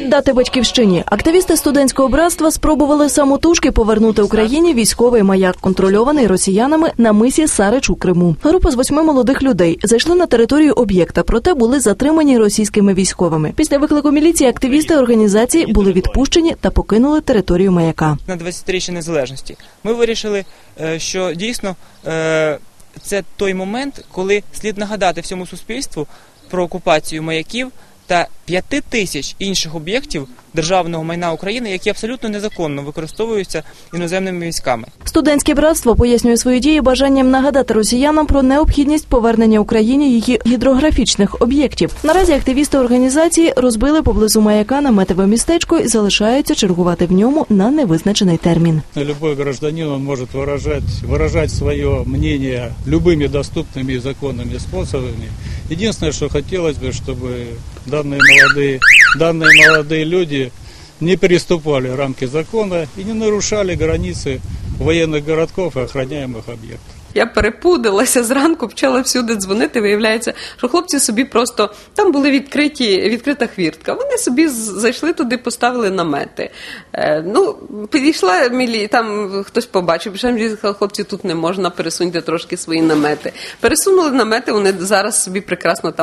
віддати батьківщині. Активісти студентського братства спробували самотужки повернути Україні військовий маяк, контрольований росіянами на мисі Сарич у Криму. Група з восьми молодих людей зайшли на територію об'єкта, проте були затримані російськими військовими. Після виклику міліції активісти організації були відпущені та покинули територію маяка. на 20-річчя незалежності, ми вирішили, е, що дійсно е, це той момент, коли слід нагадати всьому суспільству про окупацію маяків та п'яти тисяч інших об'єктів державного майна України, які абсолютно незаконно використовуються іноземними військами. Студентське братство пояснює свої дії бажанням нагадати росіянам про необхідність повернення Україні її гідрографічних об'єктів. Наразі активісти організації розбили поблизу маяка наметове містечко і залишаються чергувати в ньому на невизначений термін. Любой гражданин он может выражать, выражать свое мнение любыми доступными и законными способами. Единственное, что хотелось бы, чтобы данные молодые, данные молодые люди не переступали рамки закона и не нарушали границы военных городков и охраняемых объектов. Я перепудилася зранку, почала всюди дзвонити. Виявляється, що хлопці собі просто там були відкриті, відкрита хвіртка. Вони собі з- зайшли туди, поставили намети. Е, ну, підійшла мілі, там хтось побачив, пішов міліція, сказав, хлопці, тут не можна, пересуньте трошки свої намети. Пересунули намети, вони зараз собі прекрасно там.